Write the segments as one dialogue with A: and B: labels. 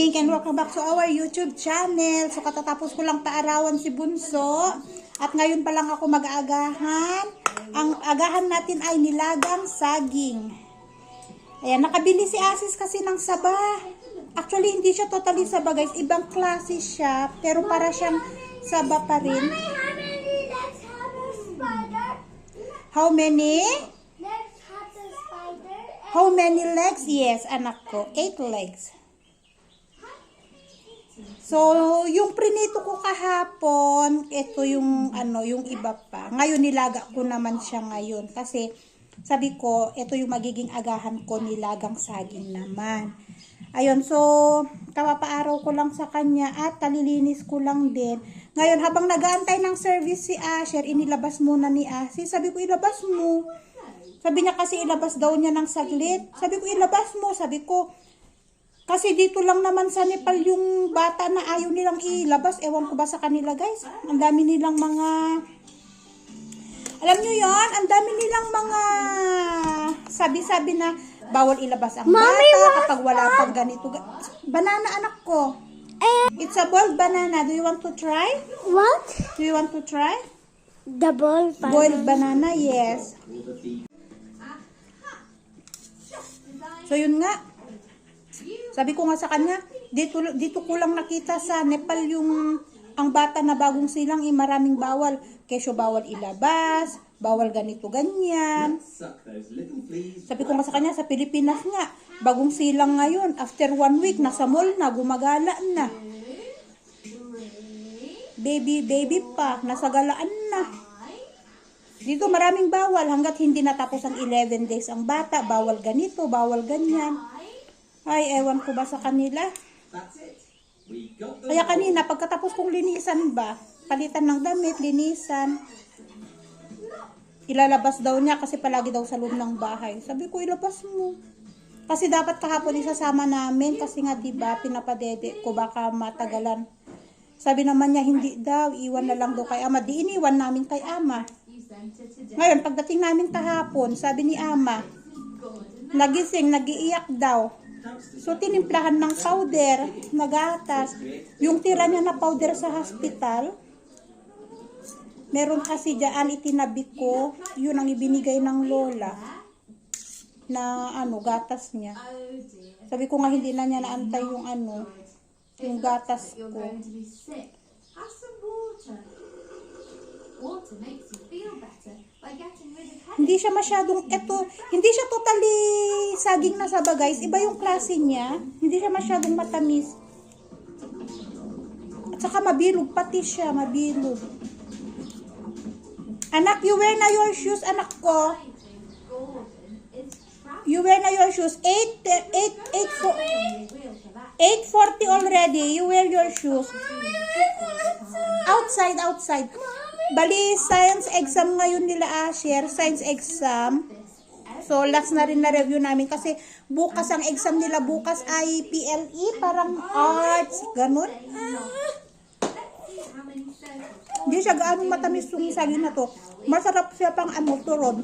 A: morning and welcome back to our YouTube channel. So katatapos ko lang paarawan si Bunso at ngayon pa lang ako mag-aagahan. Ang agahan natin ay nilagang saging. Ayan, nakabili si Asis kasi ng saba. Actually, hindi siya totally saba guys. Ibang klase siya, pero para siyang saba pa rin.
B: How many.
A: How many
B: legs?
A: Yes, anak ko. Eight legs. So, yung prinito ko kahapon, ito yung ano, yung iba pa. Ngayon nilaga ko naman siya ngayon kasi sabi ko, ito yung magiging agahan ko nilagang saging naman. Ayun, so kapapaaraw ko lang sa kanya at talilinis ko lang din. Ngayon, habang nagaantay ng service si Asher, inilabas muna ni Asi. Sabi ko, ilabas mo. Sabi niya kasi ilabas daw niya ng saglit. Sabi ko, ilabas mo. Sabi ko, kasi dito lang naman sa Nepal yung bata na ayaw nilang ilabas. Ewan ko ba sa kanila guys. Ang dami nilang mga... Alam nyo yon ang dami nilang mga sabi-sabi na bawal ilabas ang
B: Mommy,
A: bata kapag wala pang ganito. Banana anak ko. It's a boiled banana. Do you want to try?
B: What?
A: Do you want to try?
B: The ball
A: Boiled banana, yes. So yun nga. Sabi ko nga sa kanya, dito dito ko lang nakita sa Nepal yung ang bata na bagong silang eh, maraming bawal. Kesyo bawal ilabas, bawal ganito ganyan. Sabi ko nga sa kanya, sa Pilipinas nga, bagong silang ngayon, after one week, nasa mall na, gumagala na. Baby, baby pa, nasa galaan na. Dito maraming bawal hanggat hindi natapos ang 11 days ang bata. Bawal ganito, bawal ganyan. Ay, ewan ko ba sa kanila. Kaya kanina, pagkatapos kong linisan ba, palitan ng damit, linisan. Ilalabas daw niya kasi palagi daw sa loob ng bahay. Sabi ko, ilabas mo. Kasi dapat kahapon isasama namin kasi nga diba, pinapadede ko baka matagalan. Sabi naman niya, hindi daw, iwan na lang daw kay ama. Di iniwan namin kay ama. Ngayon, pagdating namin kahapon, sabi ni ama, nagising, nagiiyak daw. So, tinimplahan ng powder, nagatas. Yung tira niya na powder sa hospital, meron kasi dyan itinabi ko, yun ang ibinigay ng lola na ano, gatas niya. Sabi ko nga hindi na niya naantay yung ano, yung gatas ko.
C: Water makes you feel better
A: Hindi siya masyadong, eto, hindi siya totally saging na saba guys. Iba yung klase niya. Hindi siya masyadong matamis. At saka mabilog, pati siya, mabilog. Anak, you wear na your shoes, anak ko. You wear na your shoes. 8, 8, 8,
C: on the wheel for that.
A: 8.40 already. You wear your shoes. Outside, outside. Bali, science exam ngayon nila Asher. Science exam. So, last na rin na review namin kasi bukas ang exam nila bukas ay PLE, parang arts, ganun. Hindi siya gaano matamis yung saging na to. Masarap siya pang ano, turon.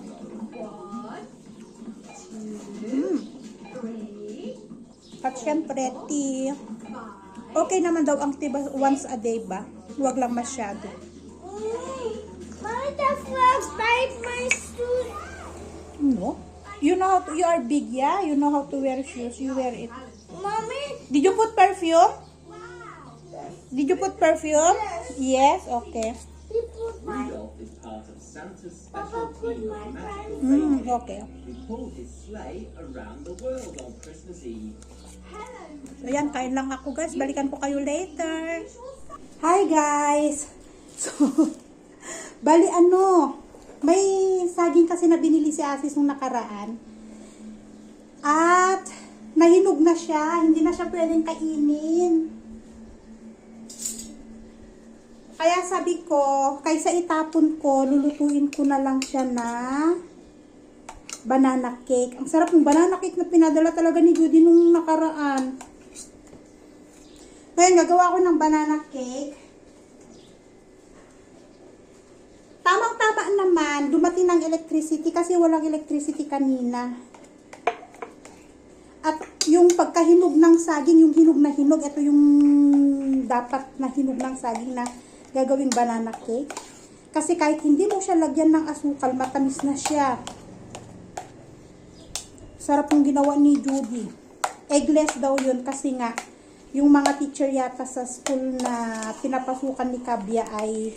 A: Mm. At syempre, tea. Okay naman daw ang tiba once a day ba? Huwag lang masyado.
B: The frogs bite my shoes?
A: No? You know how to, you are big, yeah? You know how to wear shoes. You wear it.
B: Mommy,
A: Did you put perfume? Did you put perfume? Yes, okay.
D: Rudolph is part of Santa's special team
B: my
D: of magical
A: Mm,
D: reindeer
A: okay.
D: who pulled his sleigh around the world on Christmas Eve.
A: So yan, kain lang ako guys. Balikan ko kayo later. Hi guys! So, bali ano, may saging kasi na binili si Asis nung nakaraan. At, nahinog na siya. Hindi na siya pwedeng kainin. Kaya sabi ko, kaysa itapon ko, lulutuin ko na lang siya na banana cake. Ang sarap ng banana cake na pinadala talaga ni Judy nung nakaraan. Ngayon, gagawa ko ng banana cake. Tamang-tama naman, dumating ng electricity kasi walang electricity kanina. At yung pagkahinog ng saging, yung hinog na hinog, ito yung dapat na hinog ng saging na gagawing banana cake. Kasi kahit hindi mo siya lagyan ng asukal, matamis na siya. Sarap yung ginawa ni Judy. Eggless daw yun kasi nga, yung mga teacher yata sa school na pinapasukan ni Kabya ay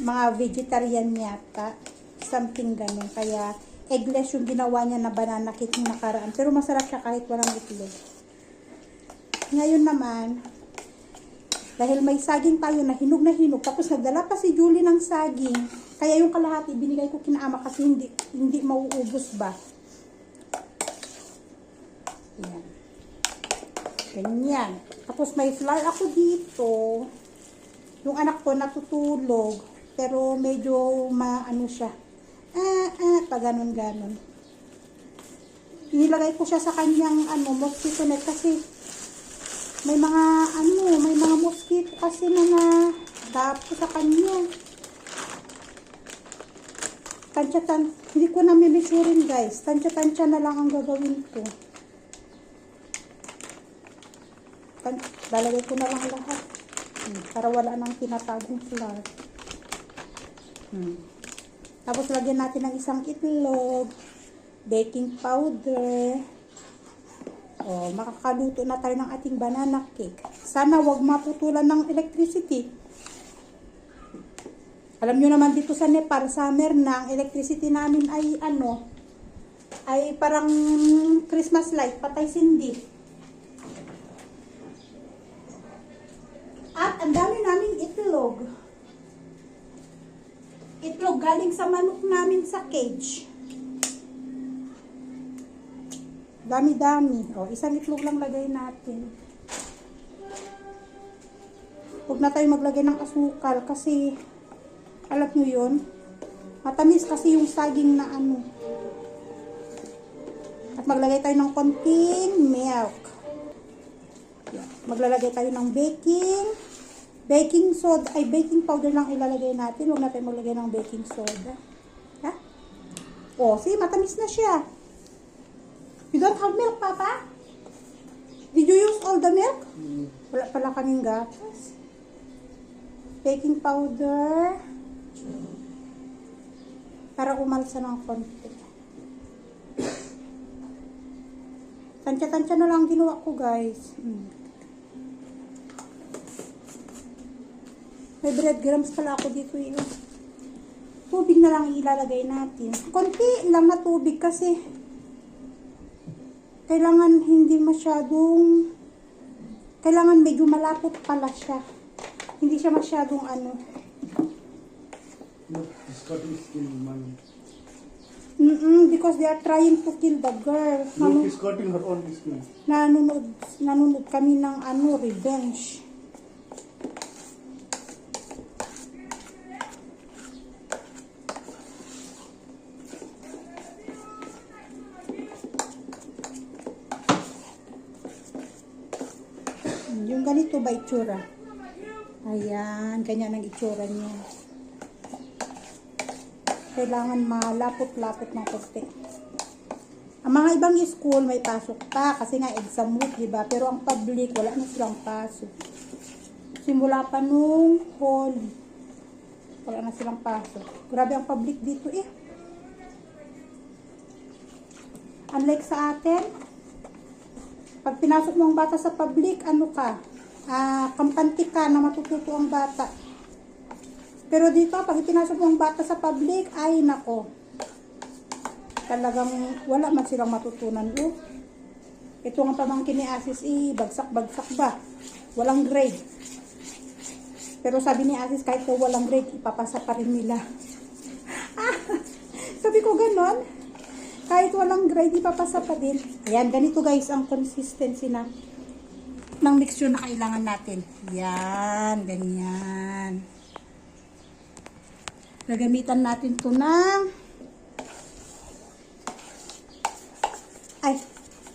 A: mga vegetarian yata. Something ganun. Kaya, eggless yung ginawa niya na banana cake yung nakaraan. Pero masarap siya kahit walang itlog. Ngayon naman, dahil may saging tayo na hinog na hinog, tapos nagdala pa si Julie ng saging, kaya yung kalahati binigay ko kina ama kasi hindi, hindi mauubos ba. Yan. Ganyan. Tapos may flour ako dito. Yung anak ko natutulog, pero medyo maano siya. Ah, ah, pa ganun ganon. Nilagay ko siya sa kanyang ano, mosquito net kasi may mga ano, may mga mosquito kasi na dapo sa kanya. Tansya tan, hindi ko na mimisurin guys. Tansya-tansya na lang ang gagawin ko. Tan lalagay ko na lang lahat. Hmm, para wala nang tinatagong flour. Hmm. Tapos lagyan natin ng isang itlog, baking powder, Oh, makakaluto na tayo ng ating banana cake. Sana wag maputulan ng electricity. Alam nyo naman dito sa Nepal, summer na, ang electricity namin ay ano, ay parang Christmas light, patay sindi. At ang dami naming itlog. Itlog galing sa manok namin sa cage. Dami-dami. O, isang itlog lang lagay natin. Huwag na tayo maglagay ng asukal kasi alam nyo yun, matamis kasi yung saging na ano. At maglagay tayo ng konting milk. Maglalagay tayo ng baking. Baking soda, ay baking powder lang ilalagay natin. Huwag na tayo maglagay ng baking soda. Ha? O, see, matamis na siya. You don't have milk, Papa? Did you use all the milk? Wala pala kaming gatas. Baking powder. Para umalsa ng konti. Tansya-tansya na lang ginawa ko, guys. Hmm. May breadcrumbs pala ako dito yun. Tubig na lang ilalagay natin. Konti lang na tubig kasi kailangan hindi masyadong kailangan medyo malapot pala siya. Hindi siya masyadong ano.
E: Look, skin, man.
A: Mm because they are trying to kill the girl.
E: Look, he's cutting her own skin.
A: kami ng ano, revenge. Yung ganito ba itsura? Ayan, ganyan ang itsura niya. Kailangan malapot-lapot ng konti. Ang mga ibang school may pasok pa kasi nga exam week, di ba? Pero ang public, wala na silang pasok. Simula pa nung holy. Wala na silang pasok. Grabe ang public dito eh. Unlike sa atin, pag pinasok mo ang bata sa public, ano ka? Ah, kampante ka na matututo ang bata. Pero dito, pag ipinasok mo ang bata sa public, ay nako. Talagang wala man silang matutunan. Oh. Ito ang pamangkin ni Asis, eh, bagsak-bagsak ba? Walang grade. Pero sabi ni Asis, kahit walang grade, ipapasa pa rin nila. Ah, sabi ko ganon. Kahit walang grade, ipapasa pa din. Ayan, ganito guys ang consistency na ng mixture na kailangan natin. Yan, ganyan. Nagamitan natin to ng ay,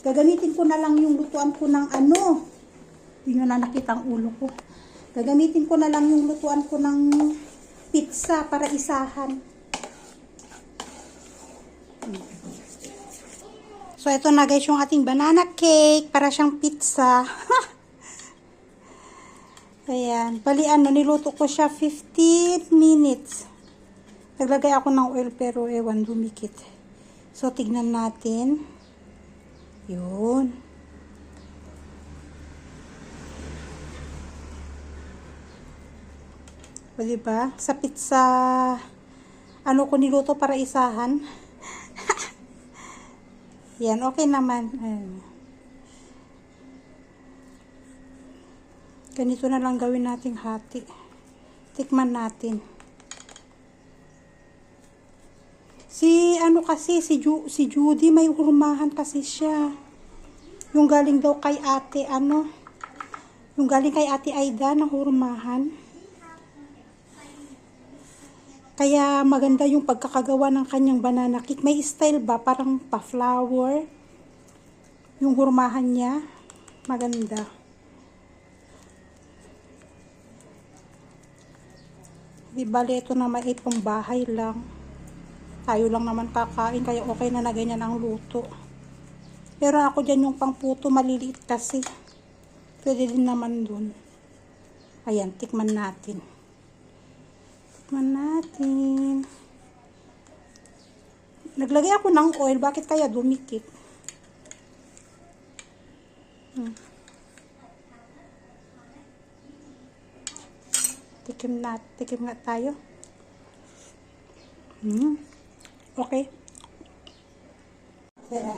A: gagamitin ko na lang yung lutuan ko ng ano. Hindi nyo na nakita ang ulo ko. Gagamitin ko na lang yung lutuan ko ng pizza para isahan. So, ito na guys yung ating banana cake. Para siyang pizza. Ayan. Bali, ano, niluto ko siya 15 minutes. Naglagay ako ng oil pero ewan, dumikit. So, tignan natin. Yun. O, diba? Sa pizza, ano ko niluto para isahan. Yan, okay naman. Ayan. Ganito na lang gawin nating hati. Tikman natin. Si ano kasi si Ju, si Judy may hurmahan kasi siya. Yung galing daw kay ate ano. Yung galing kay ate Aida na hurmahan. Kaya maganda yung pagkakagawa ng kanyang banana cake. May style ba? Parang pa-flower. Yung hurmahan niya. Maganda. Di bali, ito na pang bahay lang. Tayo lang naman kakain, kaya okay na na ganyan ang luto. Pero ako dyan yung pangputo, maliliit kasi. Pwede din naman dun. Ayan, tikman natin. Tikman natin. Naglagay ako ng oil, bakit kaya dumikit? Hmm. Tikim na, tikim nga tayo. Hmm. Okay. Yeah.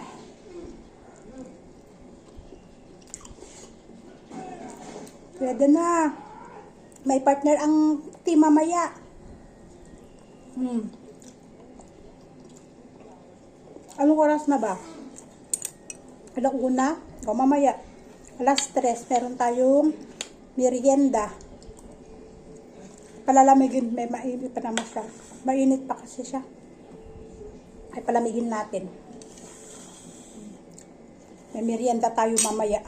A: Pwede na. May partner ang team mamaya. Hmm. Anong oras na ba? Alauna? O mamaya. Alas tres. Meron tayong merienda. Palalamigin. May mainit pa naman siya. Mainit pa kasi siya. Ay palamigin natin. May merienda tayo mamaya.